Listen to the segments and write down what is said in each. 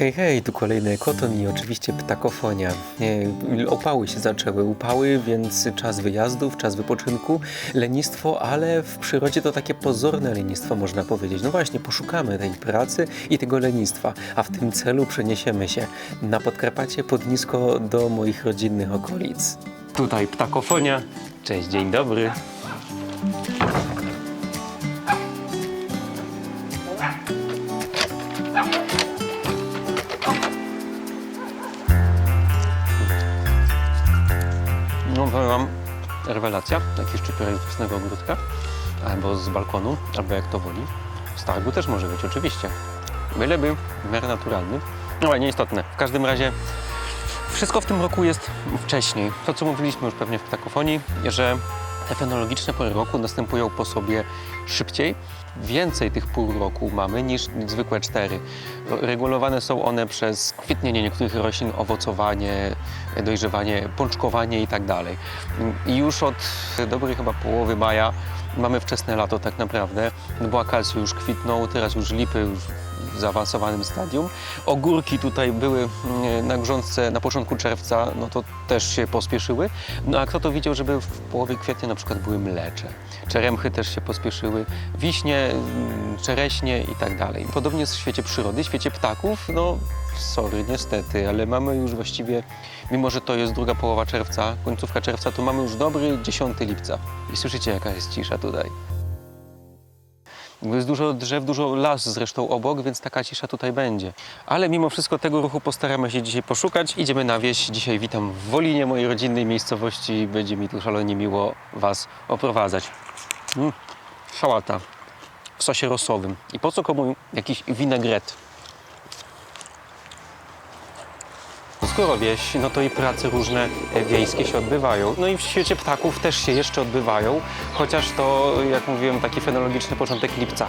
Hej, hej, tu kolejny ekoton i oczywiście ptakofonia. Opały się zaczęły, upały, więc czas wyjazdów, czas wypoczynku, lenistwo, ale w przyrodzie to takie pozorne lenistwo, można powiedzieć. No właśnie, poszukamy tej pracy i tego lenistwa, a w tym celu przeniesiemy się na Podkarpacie pod nisko do moich rodzinnych okolic. Tutaj ptakofonia. Cześć, dzień dobry. Rewelacja, taki szczypiorek z własnego ogródka, albo z balkonu, albo jak to woli. Z targu też może być, oczywiście. Byleby w miarę naturalny, no ale nieistotne. W każdym razie wszystko w tym roku jest wcześniej. To, co mówiliśmy już pewnie w ptakofonii, że te fenologiczne pory roku następują po sobie szybciej. Więcej tych pół roku mamy niż zwykłe cztery. Regulowane są one przez kwietnienie niektórych roślin, owocowanie, dojrzewanie, pączkowanie i tak. I już od dobrej chyba połowy maja mamy wczesne lato tak naprawdę, no bo już kwitną, teraz już lipy już w zaawansowanym stadium. Ogórki tutaj były mm, na grządce na początku czerwca, no to też się pospieszyły. No a kto to widział, żeby w połowie kwietnia na przykład były mlecze. Czeremchy też się pospieszyły, wiśnie, mm, czereśnie i tak dalej. Podobnie jest w świecie przyrody, w świecie ptaków, no sorry, niestety, ale mamy już właściwie, mimo że to jest druga połowa czerwca, końcówka czerwca, to mamy już dobry 10 lipca. I słyszycie, jaka jest cisza tutaj. Jest dużo drzew, dużo las zresztą obok, więc taka cisza tutaj będzie. Ale mimo wszystko tego ruchu postaramy się dzisiaj poszukać. Idziemy na wieś. Dzisiaj witam w Wolinie, mojej rodzinnej miejscowości. Będzie mi tu szalenie miło Was oprowadzać. Mm, sałata w sosie rosowym. I po co komu jakiś winegret? Skoro wieś, no to i prace różne e, wiejskie się odbywają. No i w świecie ptaków też się jeszcze odbywają, chociaż to, jak mówiłem, taki fenologiczny początek lipca.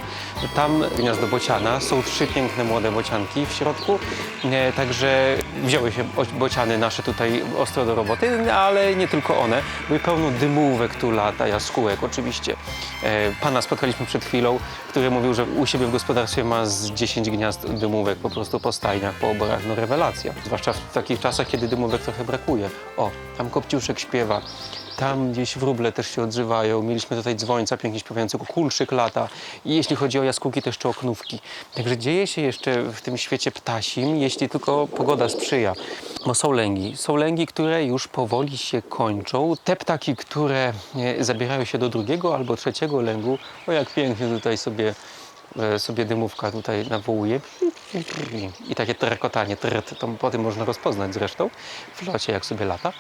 Tam gniazdo bociana, są trzy piękne młode bocianki w środku, e, także wzięły się bo- bociany nasze tutaj ostro do roboty, ale nie tylko one, bo i pełno dymówek tu lata, jaskółek oczywiście. E, Pana spotkaliśmy przed chwilą, który mówił, że u siebie w gospodarstwie ma z 10 gniazd dymówek po prostu po stajniach, po oborach. No rewelacja. Zwłaszcza w takich czasach, kiedy dymówek trochę brakuje. O, tam kopciuszek śpiewa. Tam gdzieś wróble też się odzywają. Mieliśmy tutaj dzwońca pięknie śpiewającego, kulczyk lata. I jeśli chodzi o jaskółki, to jeszcze oknówki. Także dzieje się jeszcze w tym świecie ptasim, jeśli tylko pogoda sprzyja. Bo są lęgi. Są lęgi, które już powoli się kończą. Te ptaki, które e, zabierają się do drugiego albo trzeciego lęgu, o jak pięknie tutaj sobie sobie dymówka tutaj nawołuje. I takie trekotanie, tret, to po tym można rozpoznać zresztą w locie, jak sobie lata.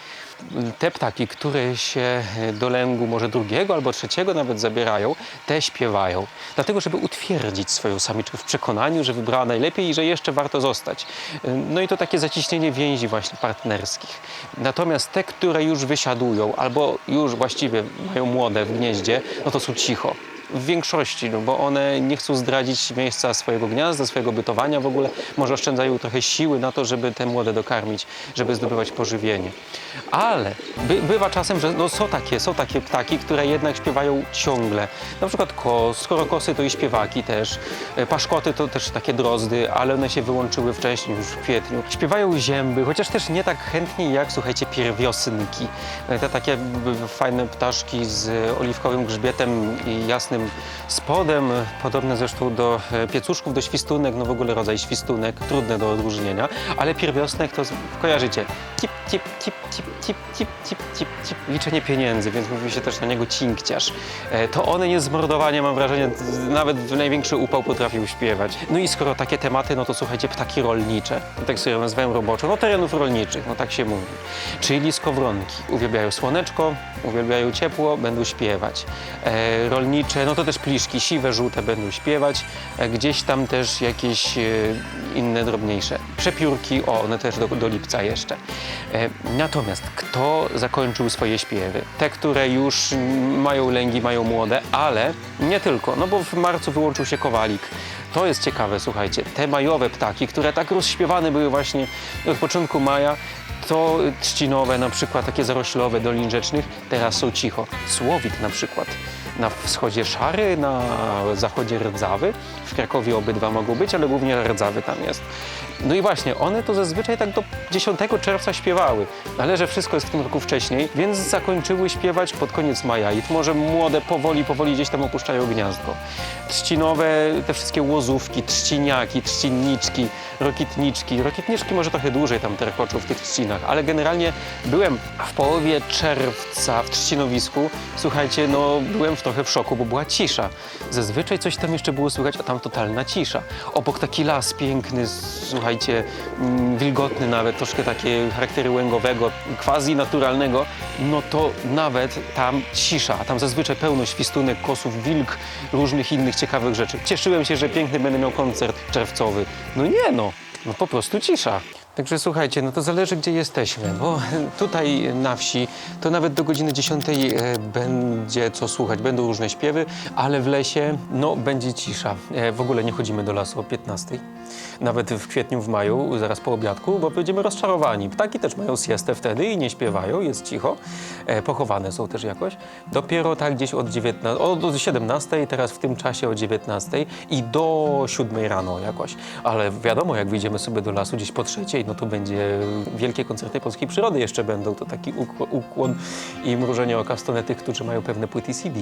Te ptaki, które się do lęgu może drugiego albo trzeciego nawet zabierają, te śpiewają. Dlatego, żeby utwierdzić swoją samiczkę w przekonaniu, że wybrała najlepiej i że jeszcze warto zostać. No i to takie zaciśnienie więzi właśnie partnerskich. Natomiast te, które już wysiadują albo już właściwie mają młode w gnieździe, no to są cicho w większości, no bo one nie chcą zdradzić miejsca swojego gniazda, swojego bytowania w ogóle. Może oszczędzają trochę siły na to, żeby te młode dokarmić, żeby zdobywać pożywienie. Ale by, bywa czasem, że no są, takie, są takie ptaki, które jednak śpiewają ciągle. Na przykład kos, skorokosy to i śpiewaki też. E, Paszkoty to też takie drozdy, ale one się wyłączyły wcześniej, już w kwietniu. Śpiewają zięby, chociaż też nie tak chętnie jak, słuchajcie, pierwiosynki. E, Te takie fajne ptaszki z oliwkowym grzbietem i jasnym spodem, podobne zresztą do e, piecuszków, do świstunek, no w ogóle rodzaj świstunek, trudne do odróżnienia, ale pierwiosnek to kojarzycie. Tip, tip, tip, tip, tip, tip, tip, tip, Liczenie pieniędzy, więc mówi się też na niego cinkciarz. E, To one nie zmordowanie, mam wrażenie, nawet w największy upał potrafił śpiewać. No i skoro takie tematy, no to słuchajcie, ptaki rolnicze, tak sobie nazywałem roboczo, no terenów rolniczych, no tak się mówi. Czyli skowronki. Uwielbiają słoneczko, uwielbiają ciepło, będą śpiewać. E, rolnicze, no to też pliszki, siwe, żółte będą śpiewać. E, gdzieś tam też jakieś e, inne, drobniejsze. Przepiórki, o, one też do, do lipca jeszcze. E, natomiast kto zakończył swoje śpiewy? Te, które już mają lęgi, mają młode, ale nie tylko, no bo w marcu wyłączył się kowalik. To jest ciekawe, słuchajcie, te majowe ptaki, które tak rozśpiewane były właśnie od początku maja, to trzcinowe, na przykład takie zaroślowe dolin rzecznych, teraz są cicho. Słowik na przykład. Na wschodzie szary, na zachodzie rdzawy. W Krakowie obydwa mogą być, ale głównie rdzawy tam jest. No i właśnie, one to zazwyczaj tak do 10 czerwca śpiewały, ale że wszystko jest w tym roku wcześniej, więc zakończyły śpiewać pod koniec maja i może młode powoli, powoli gdzieś tam opuszczają gniazdko. Trzcinowe, te wszystkie łozówki, trzciniaki, trzcinniczki, rokitniczki. Rokitniczki może trochę dłużej tam terkoczą w tych trzcinach, ale generalnie byłem w połowie czerwca w trzcinowisku. Słuchajcie, no byłem w trochę w szoku, bo była cisza. Zazwyczaj coś tam jeszcze było słychać, a tam totalna cisza. Obok taki las piękny, słuchajcie, mm, wilgotny nawet, troszkę takie charaktery łęgowego, quasi naturalnego, no to nawet tam cisza, a tam zazwyczaj pełno świstunek, kosów, wilk, różnych innych ciekawych rzeczy. Cieszyłem się, że piękny będę miał koncert czerwcowy. No nie no, no po prostu cisza. Także słuchajcie, no to zależy gdzie jesteśmy, bo tutaj na wsi to nawet do godziny 10 e, będzie co słuchać, będą różne śpiewy, ale w lesie no będzie cisza. E, w ogóle nie chodzimy do lasu o 15. Nawet w kwietniu, w maju, zaraz po obiadku, bo będziemy rozczarowani. Ptaki też mają siestę wtedy i nie śpiewają, jest cicho. E, pochowane są też jakoś. Dopiero tak gdzieś od 19, od od 17, teraz w tym czasie o 19 i do 7 rano jakoś. Ale wiadomo, jak wyjdziemy sobie do lasu gdzieś po trzeciej, no to będzie wielkie koncerty polskiej przyrody jeszcze będą. To taki uk- ukłon i mrużenie oka w stronę tych, którzy mają pewne płyty CD.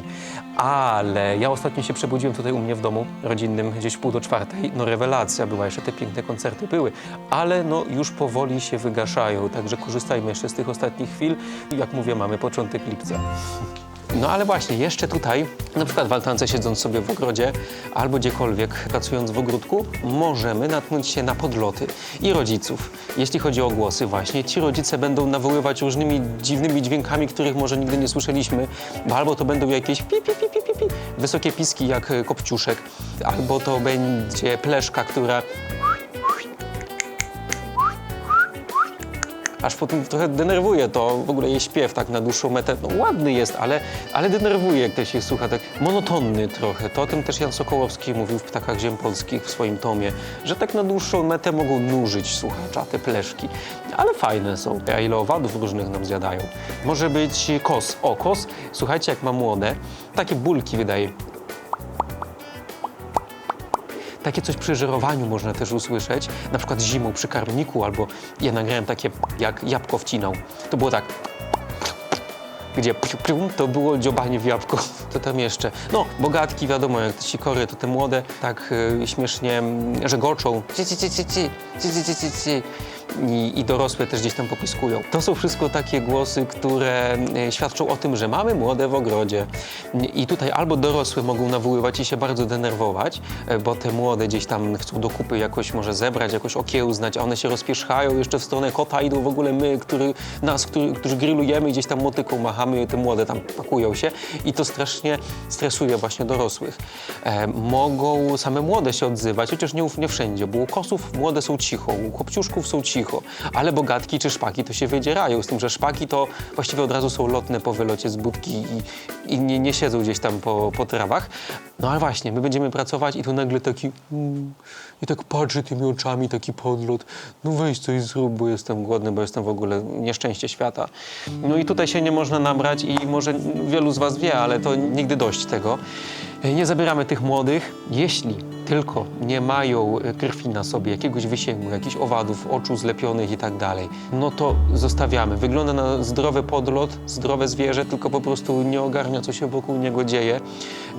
Ale ja ostatnio się przebudziłem tutaj u mnie w domu rodzinnym gdzieś pół do czwartej. No rewelacja była, jeszcze te piękne koncerty były. Ale no już powoli się wygaszają, także korzystajmy jeszcze z tych ostatnich chwil. Jak mówię, mamy początek lipca. No ale właśnie, jeszcze tutaj, na przykład w altance siedząc sobie w ogrodzie albo gdziekolwiek pracując w ogródku, możemy natknąć się na podloty i rodziców. Jeśli chodzi o głosy właśnie, ci rodzice będą nawoływać różnymi dziwnymi dźwiękami, których może nigdy nie słyszeliśmy, bo albo to będą jakieś pi, pi, pi, pi, pi, pi, wysokie piski jak e, kopciuszek, albo to będzie pleszka, która aż potem trochę denerwuje to w ogóle jej śpiew tak na dłuższą metę. No, ładny jest, ale, ale denerwuje, jak to się słucha, tak monotonny trochę. To o tym też Jan Sokołowski mówił w Ptakach Ziem Polskich w swoim tomie, że tak na dłuższą metę mogą nużyć słuchacza te pleszki. Ale fajne są, a ile owadów różnych nam zjadają. Może być kos. O, kos, słuchajcie, jak ma młode, takie bulki wydaje. Takie coś przy żerowaniu można też usłyszeć, na przykład zimą przy karmniku, albo ja nagrałem takie, jak jabłko wcinał. To było tak, gdzie to było dziobanie w jabłko. To tam jeszcze. No, bogatki, wiadomo, jak te sikory, to te młode tak y, śmiesznie mm, żegoczą. Ci, ci, ci, ci, ci, ci, ci, ci, ci, ci. I, I dorosłe też gdzieś tam popiskują. To są wszystko takie głosy, które y, świadczą o tym, że mamy młode w ogrodzie. I tutaj albo dorosłe mogą nawoływać i się bardzo denerwować, y, bo te młode gdzieś tam chcą do kupy jakoś może zebrać, jakoś okiełznać, a one się rozpierzchają jeszcze w stronę kota, idą w ogóle my, który, nas, który, którzy grillujemy, gdzieś tam motyką machamy, te młode tam pakują się i to strasznie stresuje właśnie dorosłych. E, mogą same młode się odzywać, chociaż nie, nie wszędzie, bo u kosów młode są cicho, u kopciuszków są cicho, ale bogatki czy szpaki to się wydzierają, z tym, że szpaki to właściwie od razu są lotne po wylocie z budki i, i nie, nie siedzą gdzieś tam po, po trawach. No ale właśnie, my będziemy pracować i tu nagle taki mm, i tak patrzy tymi oczami, taki podlot, no weź coś zrób, bo jestem głodny, bo jestem w ogóle nieszczęście świata. No i tutaj się nie można nabrać i może wielu z was wie, ale to nigdy dość tego. Nie zabieramy tych młodych, jeśli tylko nie mają krwi na sobie, jakiegoś wysięgu, jakichś owadów, oczu zlepionych i tak dalej, no to zostawiamy. Wygląda na zdrowy podlot, zdrowe zwierzę, tylko po prostu nie ogarnia, co się wokół niego dzieje,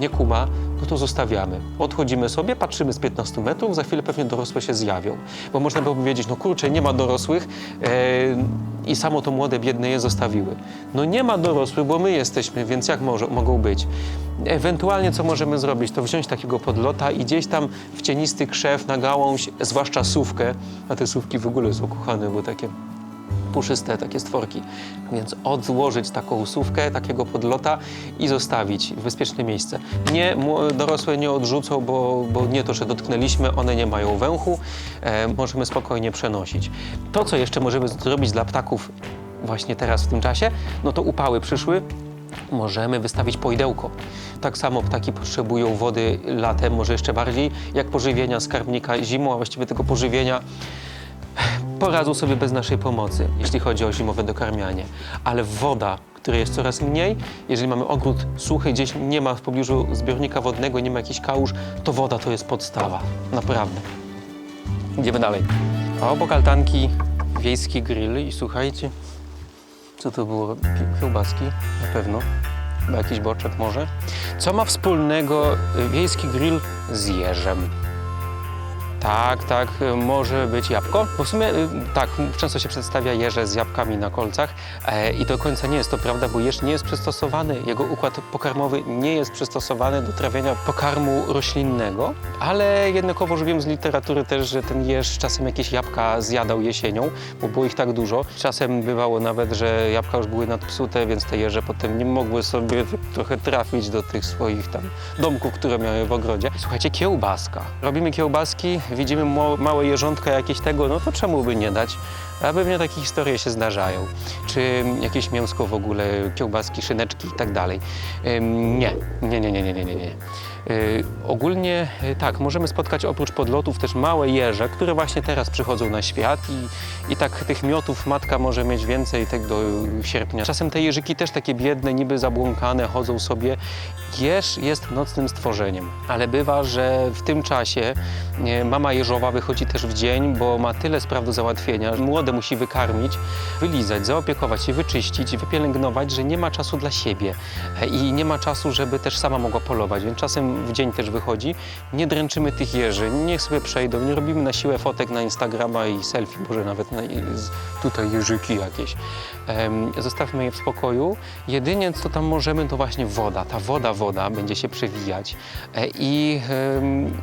nie kuma, no to zostawiamy. Odchodzimy sobie, patrzymy z 15 metrów, za chwilę pewnie dorosłe się zjawią. Bo można by powiedzieć, no kurczę, nie ma dorosłych e, i samo to młode, biedne je zostawiły. No nie ma dorosłych, bo my jesteśmy, więc jak może, mogą być? Ewentualnie co możemy zrobić, to wziąć takiego podlota i gdzieś tam w cienisty krzew, na gałąź, zwłaszcza sówkę, a te sówki w ogóle są kochane, bo takie puszyste takie stworki. Więc odłożyć taką sówkę, takiego podlota i zostawić w bezpieczne miejsce. Nie, dorosłe nie odrzucą, bo, bo nie to, że dotknęliśmy, one nie mają węchu, e, możemy spokojnie przenosić. To, co jeszcze możemy zrobić dla ptaków właśnie teraz w tym czasie, no to upały przyszły, możemy wystawić pojdełko. Tak samo ptaki potrzebują wody latem, może jeszcze bardziej, jak pożywienia skarbnika zimą, a właściwie tego pożywienia poradzą sobie bez naszej pomocy, jeśli chodzi o zimowe dokarmianie. Ale woda, której jest coraz mniej, jeżeli mamy ogród suchy, gdzieś nie ma w pobliżu zbiornika wodnego, nie ma jakichś kałuż, to woda to jest podstawa. Naprawdę. Idziemy dalej. A obok altanki wiejski grill i słuchajcie, co to było? Kiełbaski? Na pewno. Chyba jakiś boczek może. Co ma wspólnego y, wiejski grill z jeżem? Tak, tak, może być jabłko. Bo w sumie y, tak, często się przedstawia jeże z jabłkami na kolcach e, i do końca nie jest to prawda, bo jeż nie jest przystosowany, jego układ pokarmowy nie jest przystosowany do trawienia pokarmu roślinnego, ale jednakowoż wiem z literatury też, że ten jeż czasem jakieś jabłka zjadał jesienią, bo było ich tak dużo. Czasem bywało nawet, że jabłka już były nadpsute, więc te jeże potem nie mogły sobie trochę trafić do tych swoich tam domków, które miały w ogrodzie. Słuchajcie, kiełbaska. Robimy kiełbaski, widzimy małe jeżątka jakieś tego, no to czemu by nie dać? A pewnie takie historie się zdarzają. Czy jakieś mięsko w ogóle, kiełbaski, szyneczki i tak dalej. Nie, nie, nie, nie, nie, nie, nie. nie. Yy, ogólnie yy, tak, możemy spotkać oprócz podlotów też małe jeże, które właśnie teraz przychodzą na świat i, i tak tych miotów matka może mieć więcej tak do sierpnia. Czasem te jeżyki też takie biedne, niby zabłąkane, chodzą sobie. Jeż jest nocnym stworzeniem, ale bywa, że w tym czasie mama jeżowa wychodzi też w dzień, bo ma tyle spraw do załatwienia, że młode musi wykarmić, wylizać, zaopiekować się, wyczyścić, wypielęgnować, że nie ma czasu dla siebie E, i nie ma czasu, żeby też sama mogła polować, więc czasem w dzień też wychodzi. Nie dręczymy tych jeży, niech sobie przejdą, nie robimy na siłę fotek na Instagrama i selfie, może nawet na, tutaj jeżyki jakieś. Zostawmy je w spokoju. Jedynie co tam możemy, to właśnie woda. Ta woda, woda będzie się przewijać. E, I,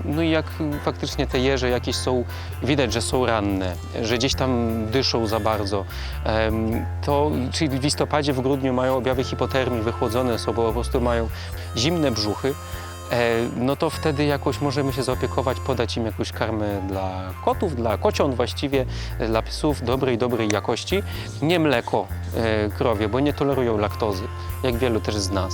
no jak faktycznie te jeże jakieś są, widać, że są ranne, że gdzieś tam dyszą za bardzo, to czyli w listopadzie, w grudniu mają objawy hipotermii, wychłodzone są, bo po prostu mają zimne brzuchy, e, no to wtedy jakoś możemy się zaopiekować, podać im jakąś karmę dla kotów, dla kociąt właściwie, dla psów dobrej, dobrej jakości. Nie mleko e, krowie, bo nie tolerują laktozy, jak wielu też z nas.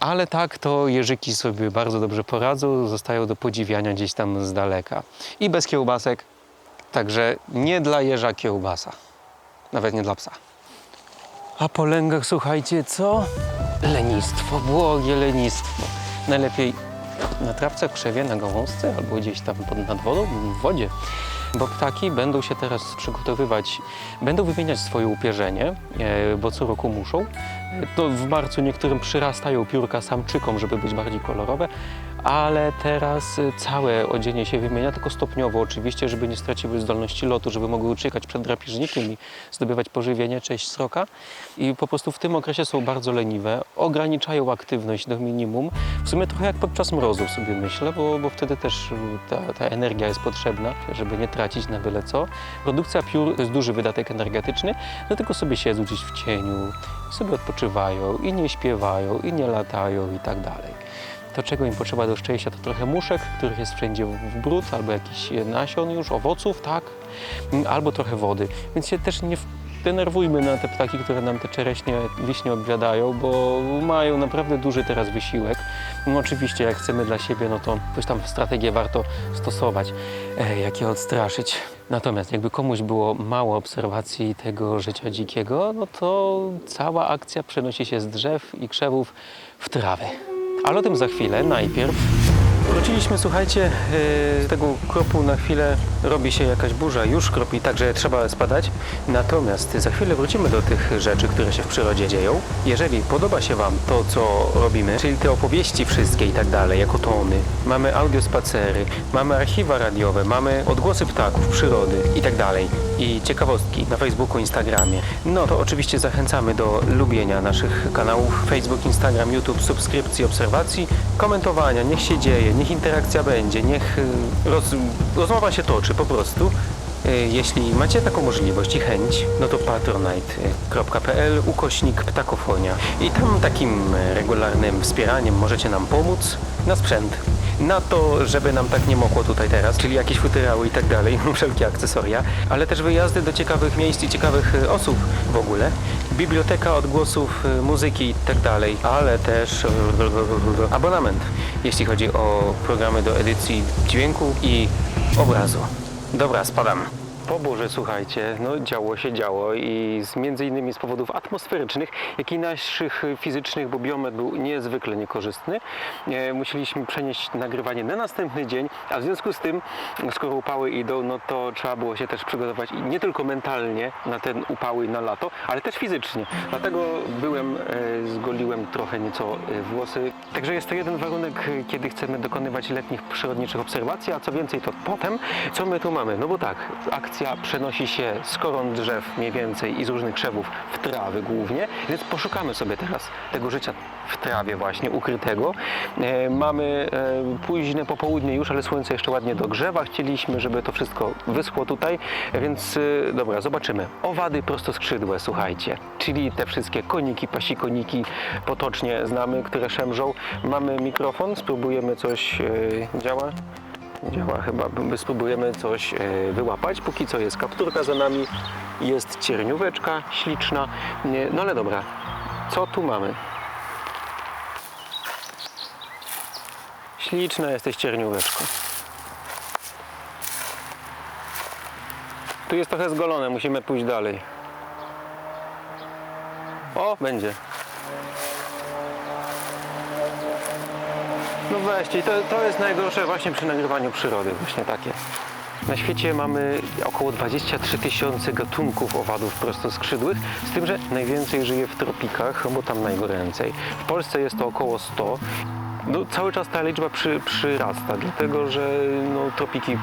Ale tak, to jeżyki sobie bardzo dobrze poradzą, zostają do podziwiania gdzieś tam z daleka. I bez kiełbasek, także nie dla jeża kiełbasa, nawet nie dla psa. A po lęgach, słuchajcie, co? Lenistwo, błogie lenistwo. Najlepiej na trawce, krzewie, na gałązce albo gdzieś tam pod, nad wodą, w wodzie. Bo ptaki będą się teraz przygotowywać, będą wymieniać swoje upierzenie, e, bo co roku muszą. E, To w marcu niektórym przyrastają piórka samczykom, żeby być bardziej kolorowe, ale teraz e, całe odzienie się wymienia, tylko stopniowo oczywiście, żeby nie straciły zdolności lotu, żeby mogły uciekać przed drapieżnikiem i zdobywać pożywienie, cześć sroka. I po prostu w tym okresie są bardzo leniwe, ograniczają aktywność do minimum. W sumie trochę jak podczas mrozów sobie myślę, bo, bo wtedy też y, ta, ta energia jest potrzebna, żeby nie tracić na byle co. Produkcja piór to jest duży wydatek energetyczny, no tylko sobie siedzą gdzieś w cieniu, sobie odpoczywają i nie śpiewają, i nie latają i tak dalej. To, czego im potrzeba do szczęścia, to trochę muszek, których jest wszędzie w brud, albo jakiś nasion już, owoców, tak, Mm, albo trochę wody. Więc się też nie denerwujmy na te ptaki, które nam te czereśnie, wiśnie objadają, bo mają naprawdę duży teraz wysiłek. No oczywiście, jak chcemy dla siebie, no to jakąś tam strategię warto stosować, e, jak je odstraszyć. Natomiast jakby komuś było mało obserwacji tego życia dzikiego, no to cała akcja przenosi się z drzew i krzewów w trawę. Ale o tym za chwilę. Najpierw wróciliśmy, słuchajcie, yy, z tego kropu na chwilę robi się jakaś burza, już kropi, także trzeba spadać. Natomiast za chwilę wrócimy do tych rzeczy, które się w przyrodzie dzieją. Jeżeli podoba się Wam to, co robimy, czyli te opowieści wszystkie i tak dalej, jako tony, mamy audiospacery, mamy archiwa radiowe, mamy odgłosy ptaków, przyrody i tak dalej, i ciekawostki na Facebooku, Instagramie, no to oczywiście zachęcamy do lubienia naszych kanałów Facebook, Instagram, YouTube, subskrypcji, obserwacji, komentowania, niech się dzieje, niech interakcja będzie, niech y, roz, rozmowa się toczy po prostu. Y, Jeśli macie taką możliwość i chęć, no to patronite.pl ukośnik ptakofonia i tam takim e, regularnym wspieraniem możecie nam pomóc na sprzęt. Na to, żeby nam tak nie mokło tutaj teraz, czyli jakieś futerały i tak dalej, wszelkie akcesoria, ale też wyjazdy do ciekawych miejsc i ciekawych osób w ogóle, biblioteka odgłosów, e, muzyki i tak dalej, ale też e, abonament, jeśli chodzi o programy do edycji dźwięku i obrazu. Dobra, spadam. Po burze, słuchajcie, no działo się działo i z, między innymi z powodów atmosferycznych, jak i naszych fizycznych, bo biometr był niezwykle niekorzystny, e, musieliśmy przenieść nagrywanie na następny dzień, a w związku z tym, skoro upały idą, no to trzeba było się też przygotować nie tylko mentalnie na ten upały na lato, ale też fizycznie. Dlatego byłem, e, zgoliłem trochę nieco e, włosy. Także jest to jeden warunek, kiedy chcemy dokonywać letnich przyrodniczych obserwacji, a co więcej to potem, co my tu mamy? No bo tak, przenosi się z koron drzew mniej więcej i z różnych krzewów w trawy głównie, więc poszukamy sobie teraz tego życia w trawie właśnie, ukrytego. E, mamy e, późne popołudnie już, ale słońce jeszcze ładnie dogrzewa. Chcieliśmy, żeby to wszystko wyschło tutaj, więc e, dobra, zobaczymy. Owady prostoskrzydłe, słuchajcie, czyli te wszystkie koniki, pasikoniki potocznie znamy, które szemrzą. Mamy mikrofon, spróbujemy coś, działa? Działa chyba. My spróbujemy coś e, wyłapać. Póki co jest kapturka za nami, jest ciernióweczka śliczna. No ale dobra, co tu mamy? Śliczna jesteś ciernióweczko. Tu jest trochę zgolone, musimy pójść dalej. O, będzie. No weźcie, to, to jest najgorsze właśnie przy nagrywaniu przyrody, właśnie takie. Na świecie mamy około 23 tysiące gatunków owadów prostoskrzydłych, z tym, że najwięcej żyje w tropikach, bo tam najgoręcej. W Polsce jest to około 100. No, cały czas ta liczba przy, przyrasta, dlatego że no, tropiki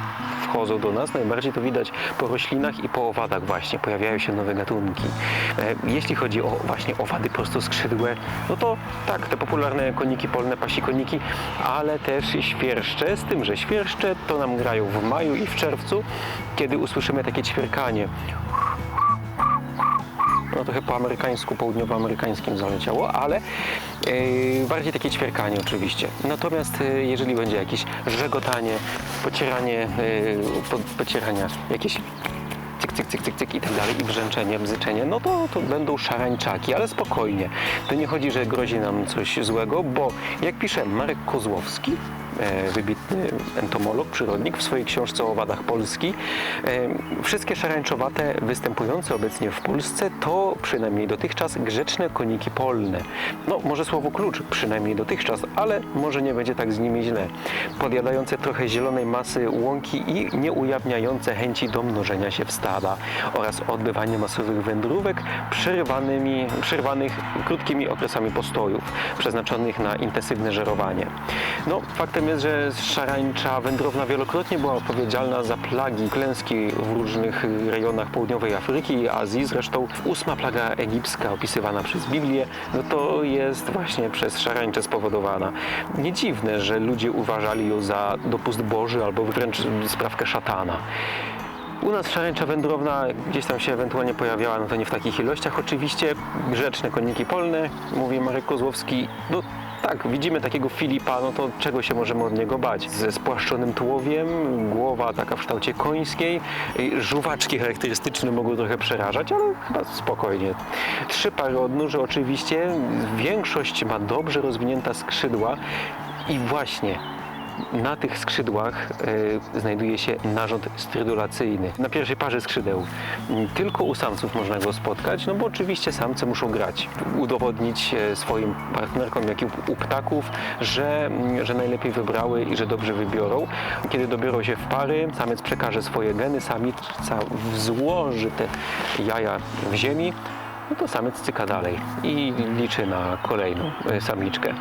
wchodzą do nas. Najbardziej to widać po roślinach i po owadach właśnie. Pojawiają się nowe gatunki. E, Jeśli chodzi o właśnie owady prostoskrzydłe, no to tak, te popularne koniki polne, pasikoniki, ale też świerszcze, z tym, że świerszcze to nam grają w maju i w czerwcu, kiedy usłyszymy takie ćwierkanie. No trochę po amerykańsku, południowoamerykańskim zaleciało, ale bardziej takie ćwierkanie oczywiście. Natomiast yy, jeżeli będzie jakieś żegotanie, pocieranie, yy, po, pocierania, jakieś cyk, cyk, cyk, cyk, cyk i tak dalej, i brzęczenie, bzyczenie, no to, to będą szarańczaki, ale spokojnie. To nie chodzi, że grozi nam coś złego, bo jak pisze Marek Kozłowski, wybitny entomolog, przyrodnik w swojej książce o owadach Polski, e, wszystkie szarańczowate występujące obecnie w Polsce to przynajmniej dotychczas grzeczne koniki polne. No, może słowo klucz, przynajmniej dotychczas, ale może nie będzie tak z nimi źle. Podjadające trochę zielonej masy łąki i nie ujawniające chęci do mnożenia się w stada oraz odbywanie masowych wędrówek przerywanymi, przerwanych krótkimi okresami postojów, przeznaczonych na intensywne żerowanie. No, faktem jest, że szarańcza wędrowna wielokrotnie była odpowiedzialna za plagi, klęski w różnych rejonach południowej Afryki i Azji. Zresztą ósma plaga egipska opisywana przez Biblię, no to jest właśnie przez szarańcze spowodowana. Nie dziwne, że ludzie uważali ją za dopust Boży albo wręcz sprawkę szatana. U nas szarańcza wędrowna gdzieś tam się ewentualnie pojawiała, no to nie w takich ilościach. Oczywiście grzeczne koniki polne, mówi Marek Kozłowski, no tak, widzimy takiego Filipa, no to czego się możemy od niego bać? Ze spłaszczonym tułowiem, głowa taka w kształcie końskiej, żuwaczki charakterystyczne mogą trochę przerażać, ale chyba spokojnie. Trzy pary odnóży oczywiście, większość ma dobrze rozwinięte skrzydła i właśnie na tych skrzydłach e, znajduje się narząd strydulacyjny. Na pierwszej parze skrzydeł. M, Tylko u samców można go spotkać, no bo oczywiście samce muszą grać, udowodnić e, swoim partnerkom, jak i u ptaków, że, m, że najlepiej wybrały i że dobrze wybiorą. Kiedy dobiorą się w pary, samiec przekaże swoje geny, samica złoży te jaja w ziemi, no to samiec cyka dalej i liczy na kolejną e, samiczkę.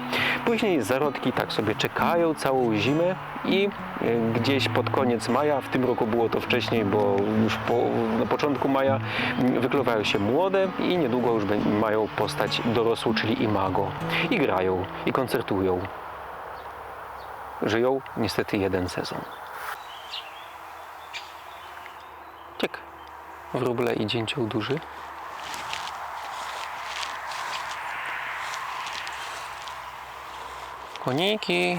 Później zarodki tak sobie czekają całą zimę i e, gdzieś pod koniec maja, w tym roku było to wcześniej, bo już po, na początku maja wykluwają się młode i niedługo już mają postać dorosłą, czyli imago. I grają, i koncertują. Żyją niestety jeden sezon. Ciek. Wróble i dzięcioł duży. Koniki.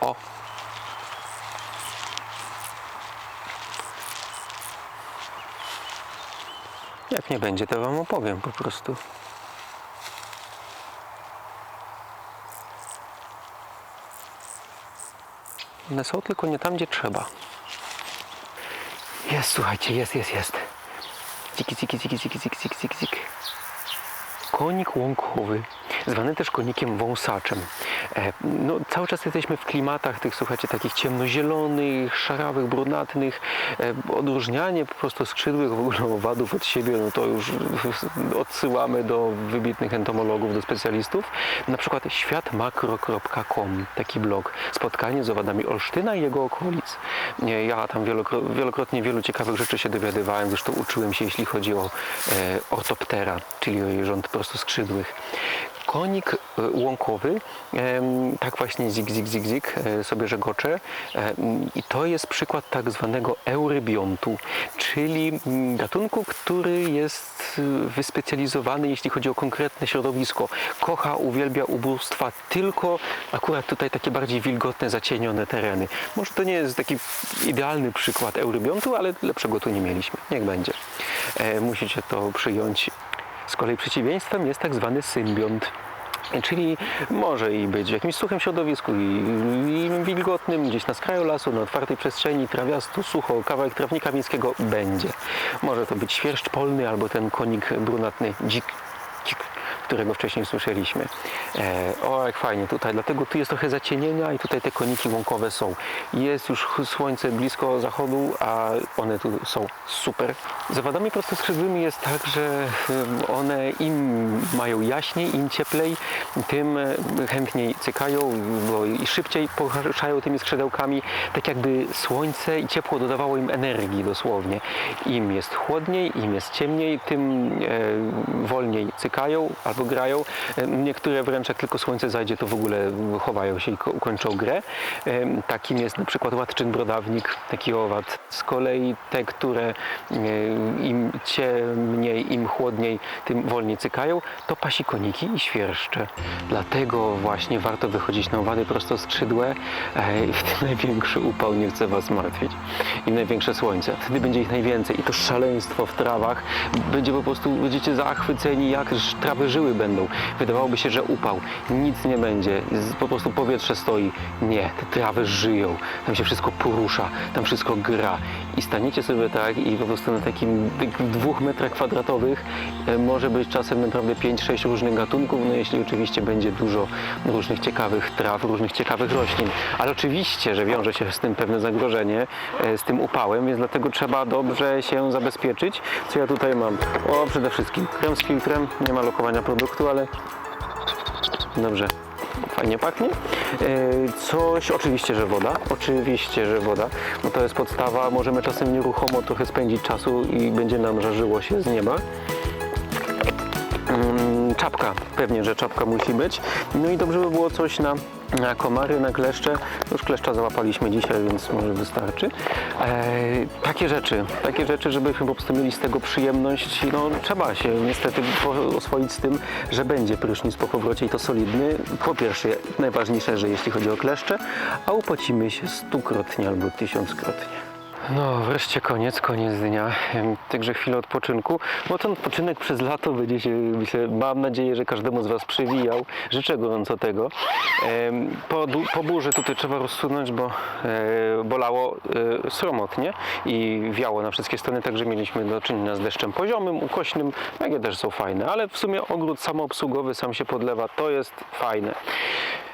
O. Jak nie będzie, to wam opowiem po prostu. One są tylko nie tam, gdzie trzeba. Jest, słuchajcie, jest, jest, jest. Ciki, ciki, ciki, ciki, ciki, ciki, ciki, ciki. Konik łąkowy, zwany też konikiem wąsaczem. E, no, cały czas jesteśmy w klimatach tych, słuchajcie, takich ciemnozielonych, szarawych, brunatnych. E, odróżnianie po prostu skrzydłych w ogóle owadów od siebie, no to już odsyłamy do wybitnych entomologów, do specjalistów. Na przykład światmakro.com, taki blog. Spotkanie z owadami Olsztyna i jego okolic. Ja tam wielokro- wielokrotnie wielu ciekawych rzeczy się dowiadywałem, zresztą uczyłem się, jeśli chodzi o e, ortoptera, czyli o rząd prostoskrzydłych. Konik e, łąkowy, tak właśnie zik, zik, zik, zik e, sobie żegocze i to jest przykład tak zwanego eurybiontu, czyli mm, gatunku, który jest y, wyspecjalizowany, jeśli chodzi o konkretne środowisko. Kocha, uwielbia ubóstwa tylko akurat tutaj takie bardziej wilgotne, zacienione tereny. Może to nie jest taki idealny przykład eurybiontu, ale lepszego tu nie mieliśmy. Niech będzie. E, musicie to przyjąć. Z kolei przeciwieństwem jest tak zwany symbiont. Czyli może i być w jakimś suchym środowisku i, i wilgotnym, gdzieś na skraju lasu, na otwartej przestrzeni, trawiastu, sucho, kawałek trawnika miejskiego będzie. Może to być świerszcz polny albo ten konik brunatny dzik, dzik którego wcześniej słyszeliśmy. E, o, jak fajnie tutaj, dlatego tu jest trochę zacienienia i tutaj te koniki łąkowe są. Jest już słońce blisko zachodu, a one tu są super. Z owadami prostoskrzydłymi jest tak, że one im mają jaśniej, im cieplej, tym chętniej cykają, bo i szybciej poruszają tymi skrzydełkami, tak jakby słońce i ciepło dodawało im energii dosłownie. Im jest chłodniej, im jest ciemniej, tym e, wolniej cykają albo grają. E, Niektóre wręcz jak tylko słońce zajdzie, to w ogóle chowają się i ko- kończą grę. E, Takim jest na przykład łatczyn brodawnik, taki owad. Z kolei te, które e, im ciemniej, im chłodniej, tym wolniej cykają, to pasikoniki i świerszcze. Dlatego właśnie warto wychodzić na owady prostoskrzydłe e, i w ten największy upał nie chce Was martwić. I największe słońce. Wtedy będzie ich najwięcej i to szaleństwo w trawach będzie po prostu, będziecie zachwyceni, jak trawy żyły będą. Wydawałoby się, że upał. Nic nie będzie. Po prostu powietrze stoi. Nie, te trawy żyją. Tam się wszystko porusza, tam wszystko gra. I staniecie sobie tak i po prostu na takim dwóch metrach kwadratowych e, może być czasem naprawdę 5-6 różnych gatunków, no jeśli oczywiście będzie dużo różnych ciekawych traw, różnych ciekawych roślin. Ale oczywiście, że wiąże się z tym pewne zagrożenie, e, z tym upałem, więc dlatego trzeba dobrze się zabezpieczyć. Co ja tutaj mam? O, przede wszystkim krem z filtrem, nie ma lokowania produktu, ale dobrze. Fajnie pachnie. E, Coś, oczywiście, że woda. Oczywiście, że woda. No to jest podstawa. Możemy czasem nieruchomo trochę spędzić czasu i będzie nam żarzyło się z nieba. Mm, Czapka, pewnie, że czapka musi być. No i dobrze by było coś na, na komary, na kleszcze. Już kleszcza załapaliśmy dzisiaj, więc może wystarczy. E, takie rzeczy, takie rzeczy, żebyśmy po prostu mieli z tego przyjemność. No trzeba się niestety oswoić z tym, że będzie prysznic po powrocie i to solidny. Po pierwsze, najważniejsze, że jeśli chodzi o kleszcze, a upocimy się stukrotnie albo tysiąckrotnie. No, wreszcie koniec, koniec dnia. Także chwilę odpoczynku. Bo ten odpoczynek przez lato będzie się, myślę, mam nadzieję, że każdemu z Was przywijał. Życzę gorąco tego. Po, po burzy tutaj trzeba rozsunąć, bo e, bolało e, sromotnie i wiało na wszystkie strony, także mieliśmy do czynienia z deszczem poziomym, ukośnym, jakie też są fajne. Ale w sumie ogród samoobsługowy sam się podlewa, to jest fajne.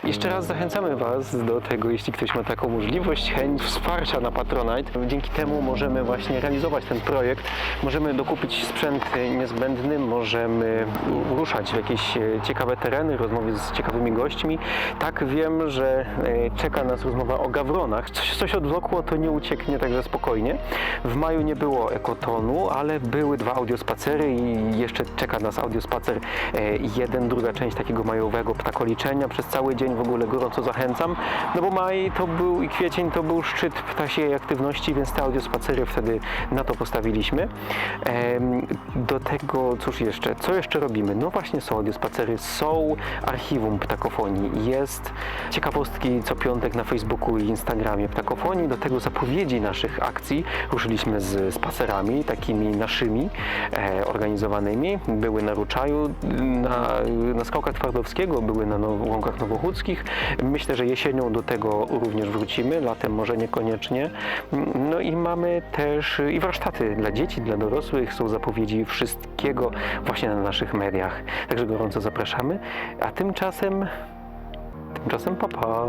Jeszcze raz zachęcamy Was do tego, jeśli ktoś ma taką możliwość, chęć wsparcia na Patronite. Dzięki temu możemy właśnie realizować ten projekt. Możemy dokupić sprzęt niezbędny, możemy ruszać w jakieś e, ciekawe tereny, rozmowy z ciekawymi gośćmi. Tak wiem, że e, czeka nas rozmowa o gawronach. Coś, coś odwlokło, to nie ucieknie także spokojnie. W maju nie było ekotonu, ale były dwa audiospacery i jeszcze czeka nas audiospacer e, jeden, druga część takiego majowego ptakoliczenia przez cały dzień w ogóle gorąco zachęcam, no bo maj to był i kwiecień to był szczyt ptasiej aktywności, więc te audiospacery wtedy na to postawiliśmy. Do tego, cóż jeszcze, co jeszcze robimy? No właśnie są audiospacery, są archiwum ptakofonii, jest ciekawostki co piątek na Facebooku i Instagramie ptakofonii, do tego zapowiedzi naszych akcji. Ruszyliśmy z spacerami, takimi naszymi, e, organizowanymi. Były na Ruczaju, na, na Skałkach Twardowskiego, były na Łąkach Nowochódzkich, ludzkich. Myślę, że jesienią do tego również wrócimy, latem może niekoniecznie. No i mamy też i warsztaty dla dzieci, dla dorosłych. Są zapowiedzi wszystkiego właśnie na naszych mediach. Także gorąco zapraszamy. A tymczasem, tymczasem papa. Pa.